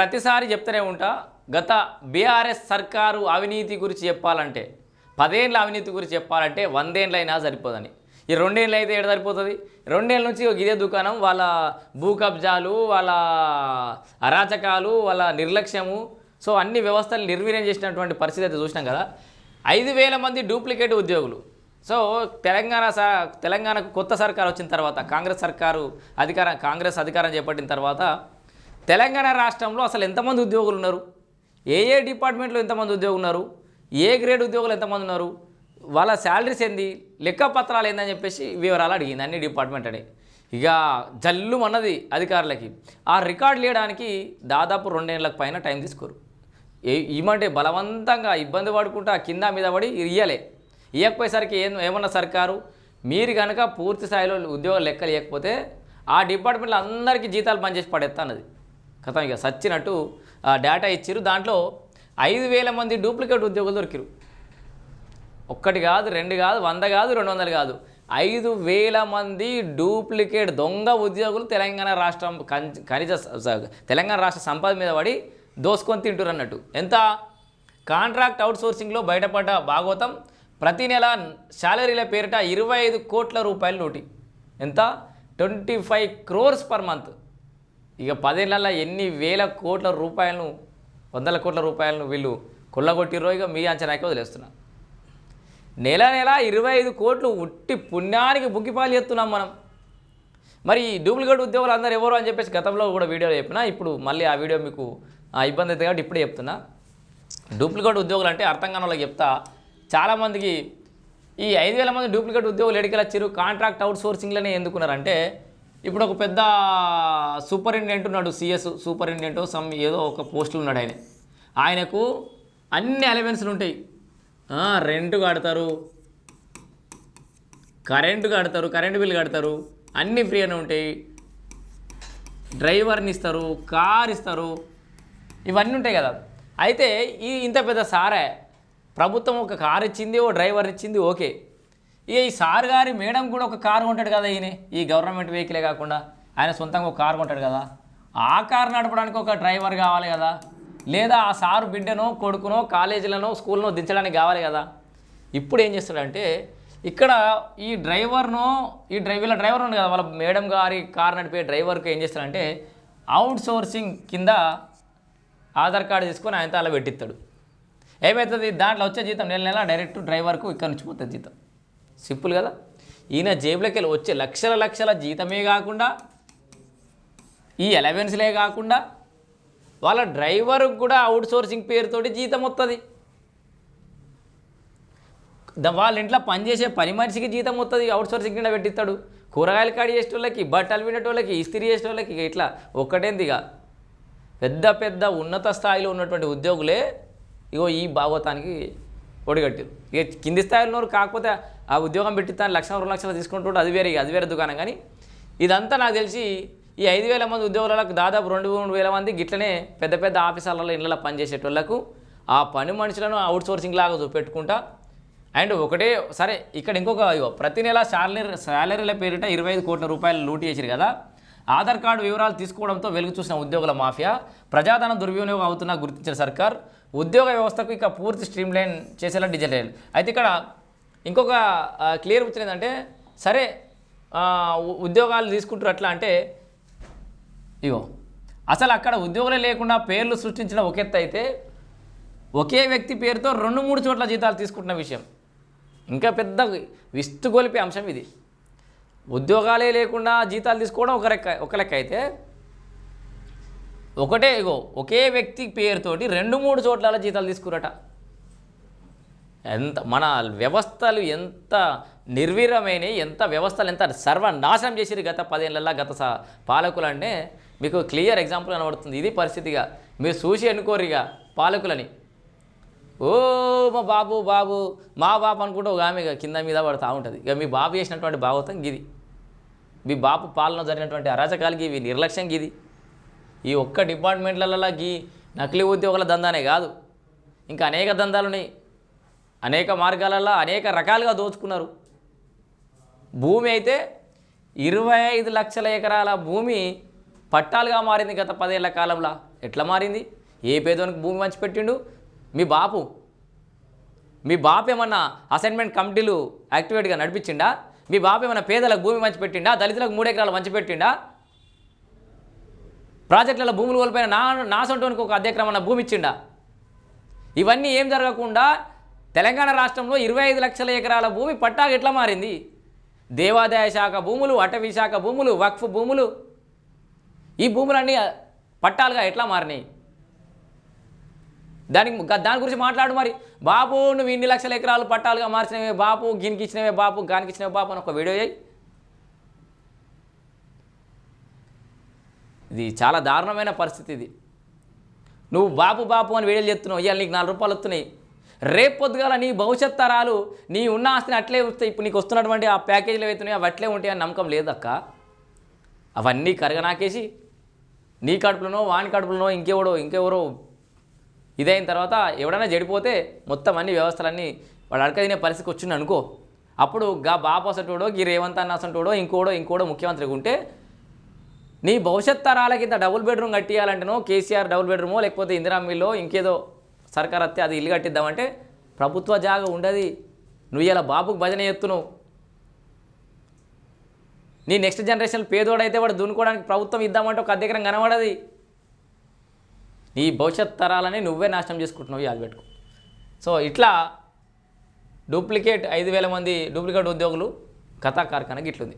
ప్రతిసారి చెప్తూనే ఉంటా గత బీఆర్ఎస్ సర్కారు అవినీతి గురించి చెప్పాలంటే పదేళ్ళ అవినీతి గురించి చెప్పాలంటే వందేళ్ళైనా సరిపోదని. ఈ రెండేళ్ళు అయితే ఏడు సరిపోతుంది? రెండేళ్ళ నుంచి ఒక ఇదే దుకాణం వాళ్ళ భూ కబ్జాలు వాళ్ళ అరాచకాలు వాళ్ళ నిర్లక్ష్యము. సో అన్ని వ్యవస్థలు నిర్వీర్యం చేసినటువంటి పరిస్థితి అయితే చూసినాం కదా. ఐదు వేల మంది డూప్లికేట్ ఉద్యోగులు. సో తెలంగాణ స తెలంగాణకు కొత్త సర్కారు వచ్చిన తర్వాత కాంగ్రెస్ సర్కారు అధికారం కాంగ్రెస్ అధికారం చేపట్టిన తర్వాత తెలంగాణ రాష్ట్రంలో అసలు ఎంతమంది ఉద్యోగులు ఉన్నారు? ఏ ఏ డిపార్ట్మెంట్లో ఎంతమంది ఉద్యోగులు ఉన్నారు ఏ గ్రేడ్ ఉద్యోగులు ఎంతమంది ఉన్నారు? వాళ్ళ శాలరీస్ ఏంది? లెక్క పత్రాలు ఏందని చెప్పేసి వివరాలు అడిగింది అన్ని డిపార్ట్మెంట్ అని. ఇక జల్లు అన్నది అధికారులకి. ఆ రికార్డు లేయడానికి దాదాపు రెండేళ్ళకి పైన టైం తీసుకోరు. ఏమంటే బలవంతంగా ఇబ్బంది పడుకుంటా కింద మీద పడి ఇయ్యలే. ఇవ్వకపోయేసరికి ఏం ఏమన్నా సర్కారు? మీరు కనుక పూర్తి స్థాయిలో ఉద్యోగాలు లెక్కలు ఇవ్వకపోతే ఆ డిపార్ట్మెంట్లో అందరికీ జీతాలు పనిచేసి పడేస్తా అన్నది. కథం ఇక సచ్చినట్టు ఆ డేటా ఇచ్చారు దాంట్లో ఐదు వేల మంది డూప్లికేట్ ఉద్యోగులు దొరికిరు ఒక్కటి కాదు రెండు కాదు వంద కాదు రెండు వందలు కాదు. ఐదు వేల మంది డూప్లికేట్ దొంగ ఉద్యోగులు తెలంగాణ రాష్ట్రం ఖనిజ తెలంగాణ రాష్ట్ర సంపద మీద పడి దోసుకొని తింటారు అన్నట్టు. ఎంత? కాంట్రాక్ట్ అవుట్సోర్సింగ్లో బయటపడ్డ భాగవతం ప్రతి నెల శాలరీల పేరిట ఇరవై ఐదు కోట్ల రూపాయల నోటి. ఎంత? Twenty five crores per month. ఇక పదేళ్ళల్లో ఎన్ని వేల కోట్ల రూపాయలను వందల కోట్ల రూపాయలను వీళ్ళు కొల్లగొట్టిరో ఇక మీ అంచనాకే వదిలేస్తున్నా. నెల నెల ఇరవై ఐదు కోట్లు ఉట్టి పుణ్యానికి బుక్కిపాలు చేస్తున్నాం మనం. మరి డూప్లికేట్ ఉద్యోగులు అందరు ఎవరు అని చెప్పేసి గతంలో కూడా వీడియోలో చెప్పినా ఇప్పుడు మళ్ళీ ఆ వీడియో మీకు ఆ, ఇబ్బంది అవుతుంది కాబట్టి ఇప్పుడే చెప్తున్నా. డూప్లికేట్ ఉద్యోగులు అంటే అర్థం కాని వాళ్ళకి చెప్తా చాలామందికి ఈ ఐదు వేల మంది డూప్లికేట్ ఉద్యోగులు ఎడికెళ్ళచ్చారు కాంట్రాక్ట్ అవుట్ సోర్సింగ్లోనే ఎందుకున్నారంటే ఇప్పుడు ఒక పెద్ద సూపరింటెండెంట్ ఉన్నాడు సిఎస్ సూపరింటెండెంట్ సమ్ ఏదో ఒక పోస్టులు ఉన్నాడు ఆయన. ఆయనకు అన్ని అలవెన్స్లు ఉంటాయి. రెంట్ కడతారు కరెంటు కడతారు కరెంటు బిల్ కడతారు అన్నీ ఫ్రీ అని ఉంటాయి. డ్రైవర్ని ఇస్తారు కార్ ఇస్తారు ఇవన్నీ ఉంటాయి కదా. అయితే ఈ ఇంత పెద్ద సారే ప్రభుత్వం ఒక కార్ ఇచ్చింది ఓ డ్రైవర్ ఇచ్చింది ఓకే. ఇక ఈ సార్ గారి మేడం కూడా ఒక కారు కొంటాడు కదా ఈయన. ఈ గవర్నమెంట్ వెహికలే కాకుండా ఆయన సొంతంగా ఒక కారు కొంటాడు కదా. ఆ కారు నడపడానికి ఒక డ్రైవర్ కావాలి కదా. లేదా ఆ సారు బిడ్డనో కొడుకునో కాలేజీలనో స్కూల్నో దించడానికి కావాలి కదా. ఇప్పుడు ఏం చేస్తాడంటే ఇక్కడ ఈ డ్రైవర్ను ఈ డ్రైవ్ వీళ్ళ డ్రైవర్ ఉంది కదా వాళ్ళ మేడం గారి కార్ నడిపే డ్రైవర్కి ఏం చేస్తాడంటే అవుట్ సోర్సింగ్ కింద ఆధార్ కార్డు తీసుకొని ఆయనతో అలా పెట్టిస్తాడు. ఏమవుతుంది దాంట్లో వచ్చే జీతం నెల నెల డైరెక్ట్ డ్రైవర్కు ఇక్కడ నుంచి పోతుంది జీతం. సింపుల్ కదా? ఈయన జేబులోకి వెళ్ళి వచ్చే లక్షల లక్షల జీతమే కాకుండా ఈ అలవెన్స్లే కాకుండా వాళ్ళ డ్రైవర్కి కూడా అవుట్ సోర్సింగ్ పేరుతోటి జీతం వస్తుంది వాళ్ళ ఇంట్లో పనిచేసే పని మనిషికి జీతం వస్తుంది అవుట్ సోర్సింగ్ కింద పెట్టిస్తాడు. కూరగాయలు కాడి చేసేటోళ్ళకి బట్టలు వినేటోళ్ళకి ఇస్త్రీ చేసేటోళ్ళకి ఇక ఇట్లా ఒక్కటేందిగా? పెద్ద పెద్ద ఉన్నత స్థాయిలో ఉన్నటువంటి ఉద్యోగులే ఇగో ఈ భాగవతానికి ఒడిగట్టారు ఇక కింది స్థాయిలో కాకపోతే ఆ ఉద్యోగం పెట్టిస్తాను లక్ష రెండు లక్షలు తీసుకుంటుంటే అది వేరే అది వేరే దుకాణం. కానీ ఇదంతా నాకు తెలిసి ఈ ఐదు వేల మంది ఉద్యోగులకు దాదాపు రెండు మూడు వేల మంది గిట్లనే పెద్ద పెద్ద ఆఫీసర్లలో ఇళ్ళలో పనిచేసేటోళ్ళకు ఆ పని మనుషులను అవుట్ సోర్సింగ్ లాగా చూపెట్టుకుంటా. అండ్ ఒకటే సరే ఇక్కడ ఇంకొక ప్రతి నెల శాలరీ శాలరీల పేరిట ఇరవై ఐదు కోట్ల రూపాయలు లూటీ చేసిరు కదా. ఆధార్ కార్డు వివరాలు తీసుకోవడంతో వెలుగు చూసిన ఉద్యోగుల మాఫియా ప్రజాధనం దుర్వినియోగం అవుతున్నా గుర్తించిన సర్కార్. ఉద్యోగ వ్యవస్థకు ఇక పూర్తి స్ట్రీమ్ లైన్ చేసేలా డిజిటల్ అయితే ఇక్కడ ఇంకొక క్లియర్ వచ్చిన ఏంటంటే సరే ఉ- ఉద్యోగాలు తీసుకుంటారు అట్లా అంటే ఇగో అసలు అక్కడ ఉద్యోగులే లేకుండా పేర్లు సృష్టించిన ఒక ఎత్తు అయితే ఒకే వ్యక్తి పేరుతో రెండు మూడు చోట్ల జీతాలు తీసుకుంటున్న విషయం. ఇంకా పెద్ద విస్తుగొలిపే అంశం ఇది. ఉద్యోగాలే లేకుండా జీతాలు తీసుకోవడం ఒక లెక్క ఒక లెక్క అయితే ఒకటే ఇగో ఒకే వ్యక్తి పేరుతోటి రెండు మూడు చోట్ల జీతాలు తీసుకురట. ఎంత మన వ్యవస్థలు ఎంత నిర్వీరమైన ఎంత వ్యవస్థలు ఎంత సర్వనాశనం చేసిరు గత పదేళ్ళల్లో గత స పాలకులంటే మీకు క్లియర్ ఎగ్జాంపుల్ కనబడుతుంది. ఇది పరిస్థితిగా. మీరు చూసి అనుకోరిగా పాలకులని. ఓ మా బాబు బాబు మా బాబు అనుకుంటే ఒక ఆమె ఇక కింద మీద పడుతూ ఉంటుంది. ఇక మీ బాబు చేసినటువంటి భాగవతం గిది. మీ బాబు పాలన జరిగినటువంటి అరాచకాలకి గివి నిర్లక్ష్యం గిది. ఈ ఒక్క డిపార్ట్మెంట్లలో గీ నకిలీ ఉద్యోగుల దందానే కాదు. ఇంకా అనేక దందాలు ఉన్నాయి అనేక మార్గాలలో అనేక రకాలుగా దోచుకున్నారు. భూమి అయితే ఇరవై ఐదు లక్షల ఎకరాల భూమి పట్టాలుగా మారింది గత పదేళ్ళ కాలంలో. ఎట్లా మారింది? ఏ పేదోనికి భూమి పంచిపెట్టిండు మీ బాపు. మీ బాపు ఏమన్నా అసైన్మెంట్ కమిటీలు యాక్టివేట్గా నడిపించిండా? మీ బాపు ఏమన్నా పేదలకు భూమి పంచిపెట్టిండా దళితులకు మూడు ఎకరాలు మంచి పెట్టిండా? ప్రాజెక్టులలో భూములు కోల్పోయిన నా నాసంటోనికి ఒక అధ్యక్రమణ భూమి ఇచ్చిండా? ఇవన్నీ ఏం జరగకుండా తెలంగాణ రాష్ట్రంలో ఇరవై ఐదు లక్షల ఎకరాల భూమి పట్టాకు ఎట్లా మారింది? దేవాదాయ శాఖ భూములు అటవీ శాఖ భూములు వక్ఫ్ భూములు ఈ భూములన్నీ పట్టాలుగా ఎట్లా మారినాయి? దానికి దాని గురించి మాట్లాడు మరి. బాబు నువ్వు ఇన్ని లక్షల ఎకరాలు పట్టాలుగా మార్చినవే బాపు గినికి ఇచ్చినవే బాపు గానికి ఇచ్చినవే బాపు అని ఒక వీడియో చేయి. ఇది చాలా దారుణమైన పరిస్థితి ఇది. నువ్వు బాపు బాపు అని వీడియోలు చెప్తున్నావు ఇవాళ నీకు నాలుగు రూపాయలు వస్తున్నాయి. రేపు పొద్దుగాల నీ భవిష్యత్ తరాలు నీ ఉన్న ఆస్తిని అట్లే వస్తాయి ఇప్పుడు నీకు వస్తున్నటువంటి ఆ ప్యాకేజీలు అవుతున్నాయి అవి అట్లే ఉంటాయి అని నమ్మకం లేదక్క. అవన్నీ కరగనాకేసి నీ కడుపులోనో వాని కడుపులోనో ఇంకెవడో ఇంకెవరో ఇదైన తర్వాత ఎవడైనా చెడిపోతే మొత్తం అన్ని వ్యవస్థలన్నీ వాడు అడక తినే పరిస్థితికి వచ్చింది అనుకో అప్పుడు గా బాపు అసంటోడో గీ రేవంత్ అన్న అసంటోడో ఇంకోడో ఇంకోడో ముఖ్యమంత్రిగా ఉంటే నీ భవిష్యత్ తరాల కింద డబుల్ బెడ్రూమ్ కట్టియాలంటేనో కేసీఆర్ డబుల్ బెడ్రూమో లేకపోతే ఇందిరా మిల్లో ఇంకేదో సర్కార్ వస్తే అది ఇల్లు కట్టిద్దామంటే ప్రభుత్వ జాగా ఉండదు. నువ్వు ఇలా బాబుకు భజన ఎత్తును నీ నెక్స్ట్ జనరేషన్ పేదోడైతే వాడు దున్నుకోవడానికి ప్రభుత్వం ఇద్దామంటే ఒక అధికారం కనబడది. నీ భవిష్యత్ తరాలని నువ్వే నాశనం చేసుకుంటున్నావు యాది పెట్టుకో. సో ఇట్లా డూప్లికేట్ ఐదు వేల మంది డూప్లికేట్ ఉద్యోగులు కథా కార్ఖానకి ఇట్లుంది